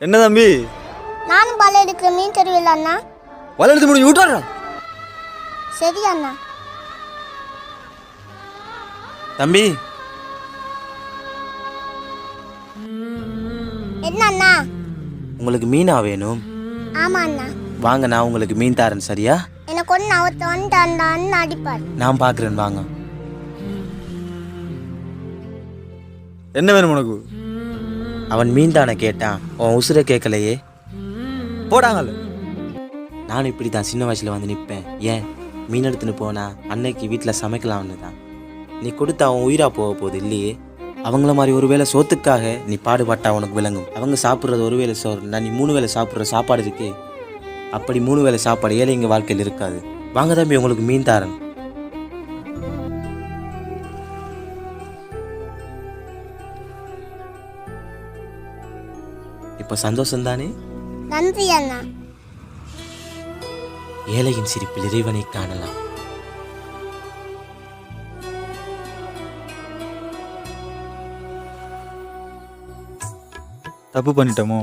என்ன தம்பி? நானும் பல எடுக்கிற மீன் தெருவில் அண்ணா. வலை எடுத்து முடிஞ்சு விட்டுறா சரி அண்ணா. தம்பி. என்ன அண்ணா? உங்களுக்கு மீனா வேணும். ஆமா அண்ணா. வாங்க நான் உங்களுக்கு மீன் தரேன் சரியா? எனக்கு ஒன்று அவத்த வந்துட்டான்னு அடிப்பார். நான் பார்க்குறேன் வாங்க. என்ன வேணும் உனக்கு? அவன் மீண்டான கேட்டான். உன் உசுரை கேட்கலையே? போடாங்கல்ல நானும் இப்படி தான் சின்ன வயசில் வந்து நிற்பேன். ஏன்? மீன் எடுத்துன்னு போனா அன்னைக்கு வீட்டில் சமைக்கலாம்னு தான். நீ கொடுத்த அவன் உயிராக போக போகுது இல்லையே? அவங்கள மாதிரி ஒரு வேளை சோத்துக்காக நீ பாடுபட்டா உனக்கு விளங்கும். அவங்க சாப்பிட்றது ஒரு வேளை சோறுனா நீ மூணு வேளை சாப்பிட்ற சாப்பாடு இருக்கே? அப்படி மூணு வேளை சாப்பாடு ஏழை எங்கள் வாழ்க்கையில் இருக்காது. வாங்க தம்பி உங்களுக்கு மீன் தாரன். இப்போ சந்தோஷம் தானே நன்றி அண்ணா ஏழையின் சிரிப்பில் இறைவனை காணலாம் தப்பு பண்ணிட்டோமோ